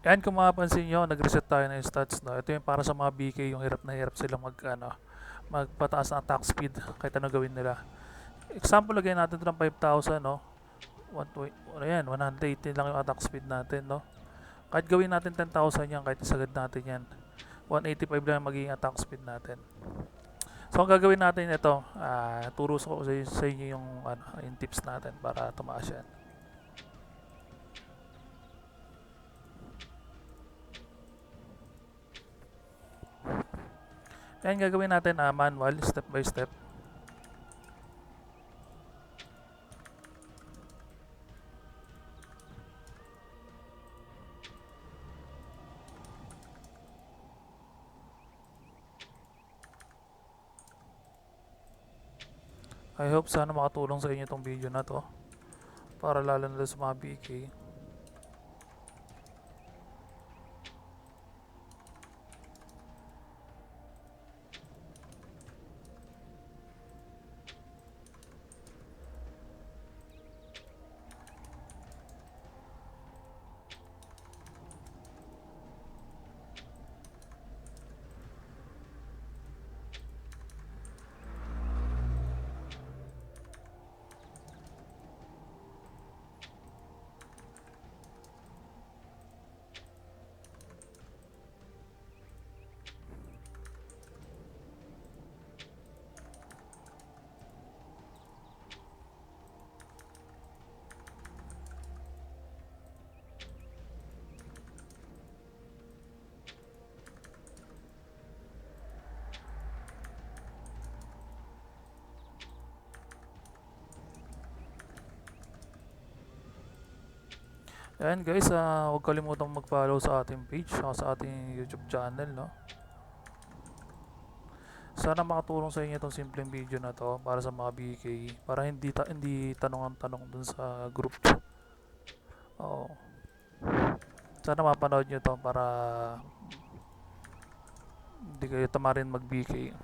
Yan kung mapapansin nyo, nag-reset tayo ng stats. No? Ito yung para sa mga BK, yung hirap na hirap sila mag, ano, magpataas ng attack speed kahit ano gawin nila. Example, lagay natin ito ng 5,000, no? 120, ano yan, 180 lang yung attack speed natin, no? Kahit gawin natin 10,000 yan, kahit isagad natin yan. 185 lang yung magiging attack speed natin. So, ang gagawin natin ito, ah, turo ko sa, sa inyo yung, ano, yung tips natin para tumaas yan. Yan gagawin natin ah, manual, step by step. I hope sana makatulong sa inyo itong video na to. Para lalo na sa mga BK. Ayan guys, ah, huwag kalimutang mag-follow sa ating page saka sa ating YouTube channel, no? Sana makatulong sa inyo itong simpleng video na to para sa mga BK para hindi ta hindi tanong ang tanong dun sa group. Oo. Sana mapanood nyo to para hindi kayo tamarin mag BK.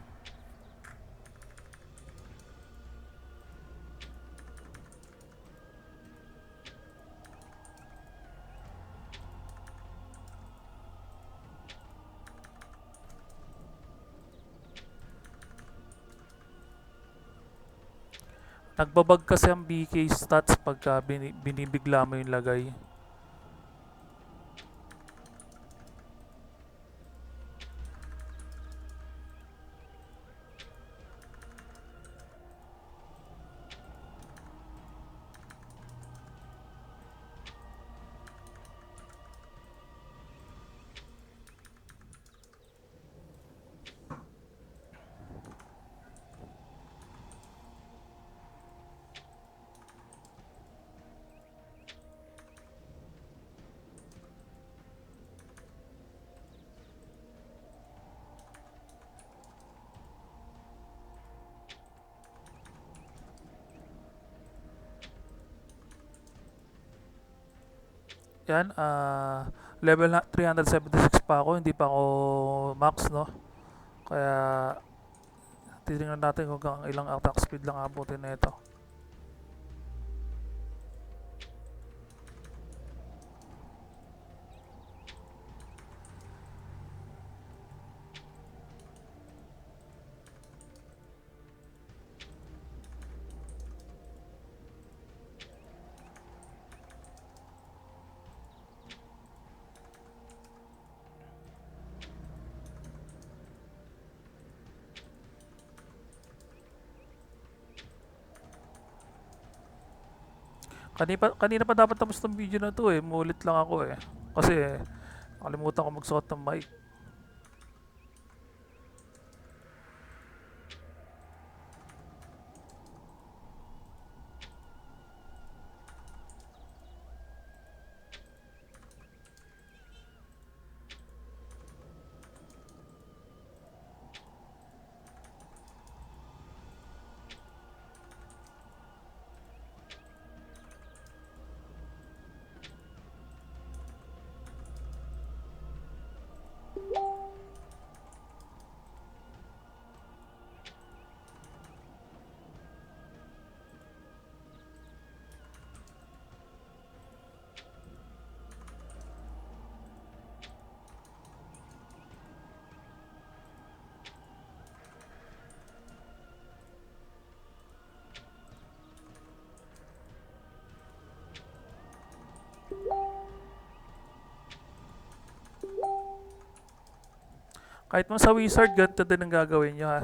Nagbabag kasi ang BK stats pagka bini- binibigla mo yung lagay. Yan, ah level na 376 pa ako, hindi pa ako max, no? Kaya titingnan natin kung ilang attack speed lang abutin na ito. Kanina pa, kanina pa dapat tapos ng video na to eh. Mulit lang ako eh. Kasi nakalimutan ko magsuot ng mic. Kahit mo sa wizard, ganito din ang gagawin nyo ha.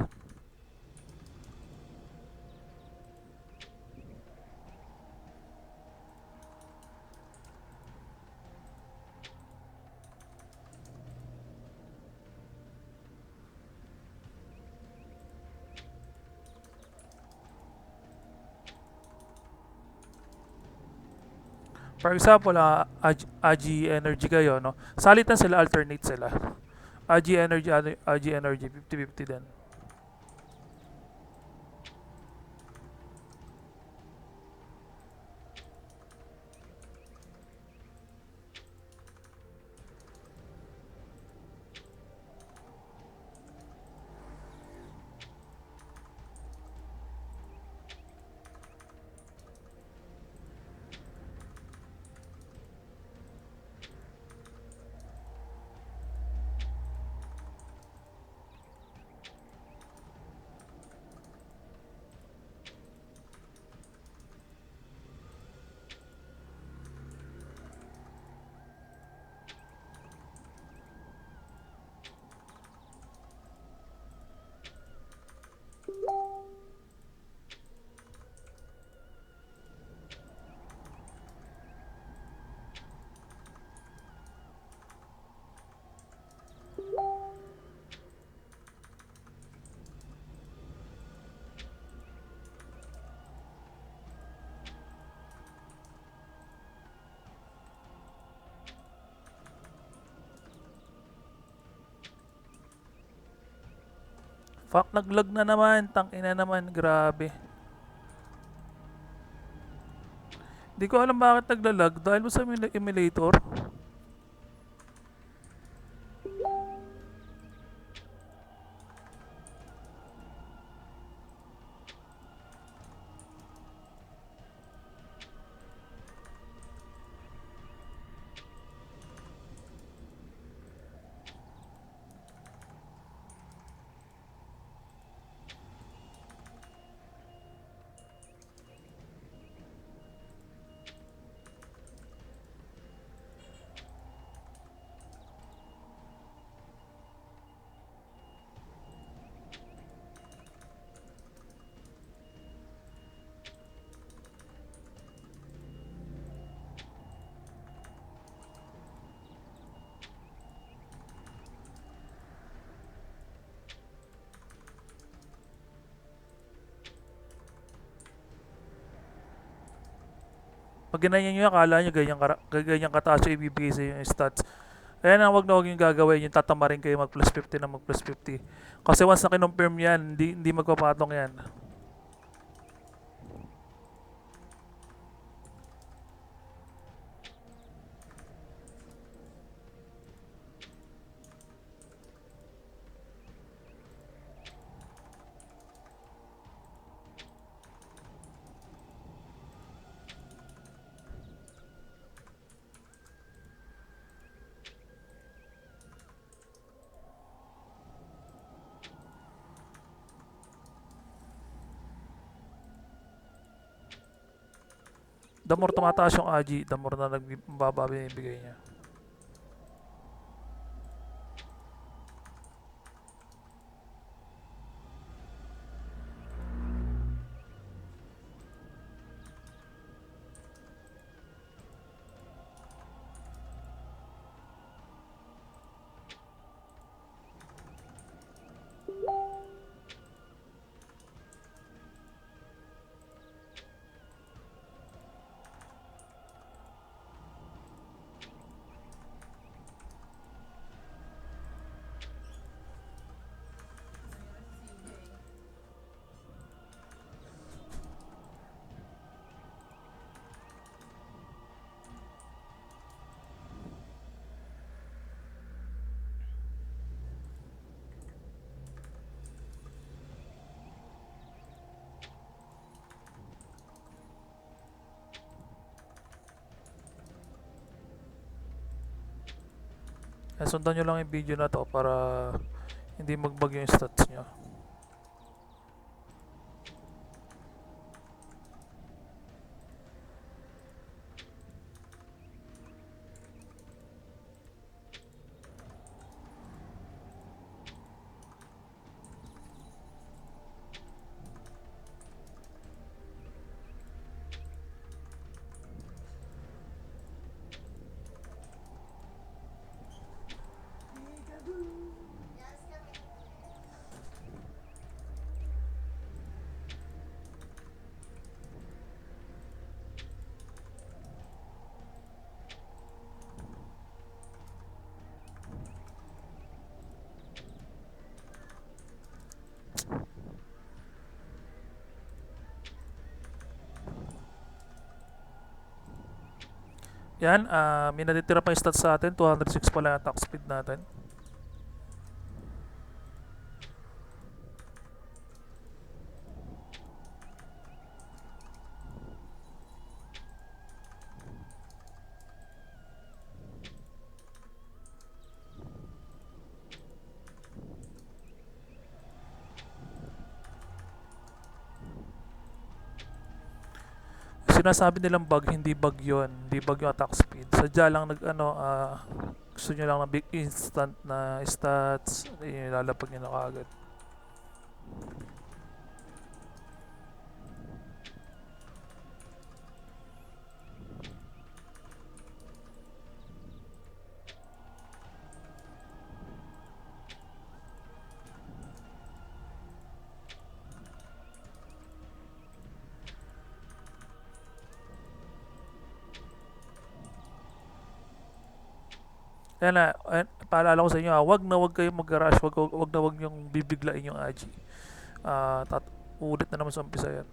For example, ah, AG, AG Energy kayo, no? Salitan sila, alternate sila. AG Energy, AG Energy, 50-50 din. Fuck, naglag na naman. Tangina naman, grabe. Hindi ko alam bakit naglalag. Dahil mo sa emula- emulator. Ginanyan nyo akala nyo ganyan, ganyan kataas yung ibibigay sa yung stats. Kaya na wag na wag yung gagawin, yung tatama rin kayo mag plus 50 na mag plus 50. Kasi once na kinonfirm yan, hindi, hindi magpapatong yan. The more tumataas yung AG, the more na nagbaba binibigay niya. Kaya sundan nyo lang yung video na to para hindi magbag yung stats nyo. Yan, ah may natitira pa yung stats sa atin. 206 pala yung attack speed natin. Sinasabi nilang bug, hindi bug yon Hindi bug yung attack speed. Sadya lang nag, ano, ah, gusto nyo lang ng big instant na stats. Yun, ilalapag nyo na kaagad. Kaya na, eh, paalala ko sa inyo, ah, wag na wag kayong mag-rush, wag, wag, wag na wag yung bibiglain yung Agi. Ah, tat ulit na naman sa umpisa yan.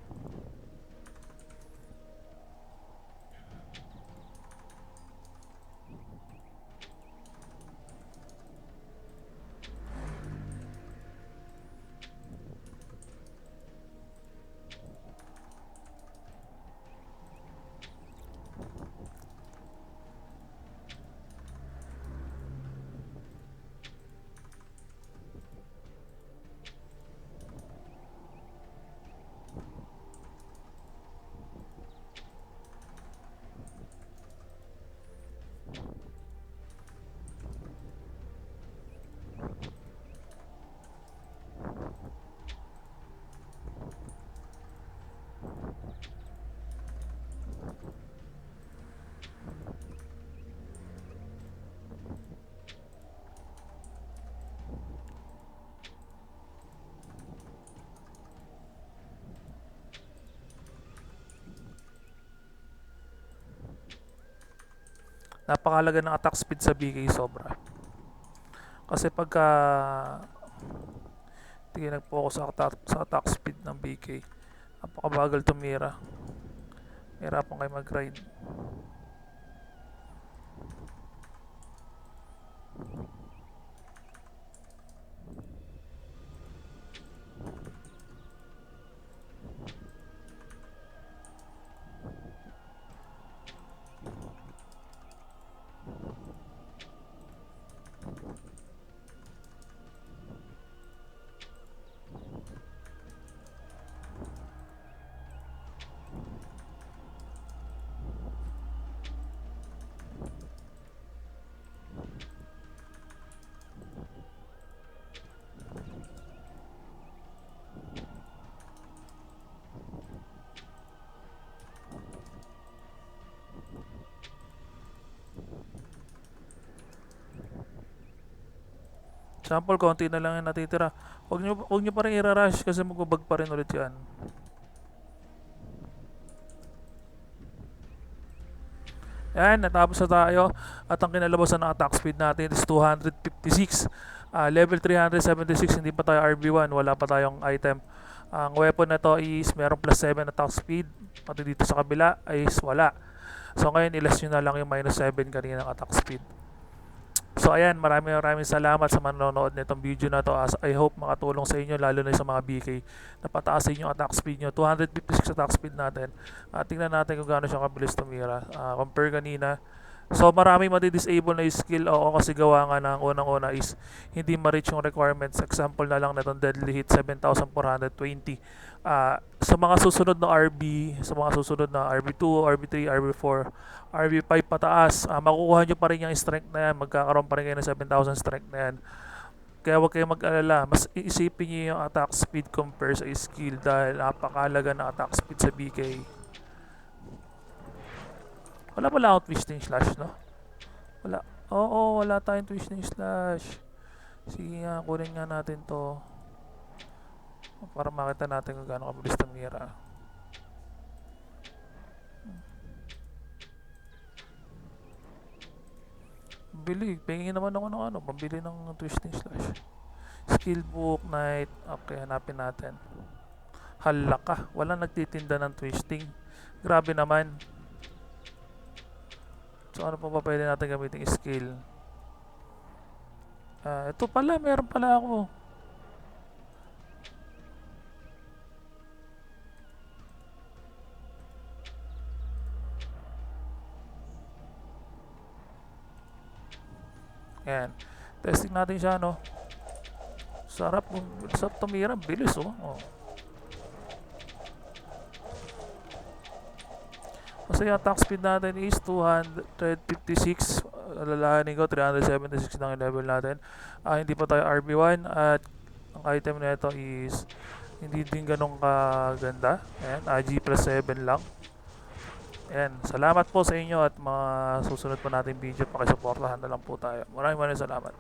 Napakalaga ng attack speed sa BK sobra. Kasi pagka hindi nag-focus sa sa attack speed ng BK, napakabagal tumira. Hirapan kayo mag-ride. Sample, konti na lang yung natitira. Huwag nyo, huwag nyo pa rin i-rush kasi magbabag pa rin ulit yan. Yan, natapos na tayo. At ang kinalabasan ng attack speed natin is 256. Ah, level 376, hindi pa tayo RB1, wala pa tayong item. Ang weapon na to is meron plus 7 attack speed. Pati dito sa kabila is wala. So ngayon, ilas nyo na lang yung minus 7 kanina ng attack speed. Ayan, maraming maraming salamat sa manonood nitong video na to. As I hope makatulong sa inyo lalo na sa mga BK na pataasin yung attack speed nyo. 256 attack speed natin. At tingnan natin kung gaano siya kabilis tumira. Ah, compare kanina. So marami madi-disable na skill. Oo kasi gawa nga ng unang-una is hindi ma-reach yung requirements. Example na lang nitong deadly hit 7,420. Ah, sa mga susunod na RB, sa mga susunod na RB2, RB3, RB4, RB5 pataas, ah, makukuha nyo pa rin yung strength na yan. Magkakaroon pa rin kayo ng 7,000 strength na yan. Kaya huwag kayong mag-alala. Mas iisipin nyo yung attack speed compare sa skill dahil napakalaga ng attack speed sa BK. Wala pala akong twisting slash, no? Wala. Oo, wala tayong twisting slash. Sige nga, kunin nga natin to. Para makita natin kung gaano kabilis tumira. Bili, pingin naman ako ng ano, pambili ng twisting slash. Skill book, night. Okay, hanapin natin. Hala ka, wala nagtitinda ng twisting. Grabe naman. So ano pa ba pwede natin gamitin skill? Ah, ito pala, meron pala ako. Ayan. Testing natin siya, no? Sarap, sarap tumira. Bilis, oh. oh. Kasi yung attack speed natin is 256. Alalahanin ko, 376 lang yung level natin. Ah, hindi pa tayo RB1 at ang item na ito is hindi din ganun kaganda. Ayan, AG plus 7 lang. Ayan, salamat po sa inyo at mga susunod pa nating video. Pakisuportahan na lang po tayo. Maraming maraming salamat.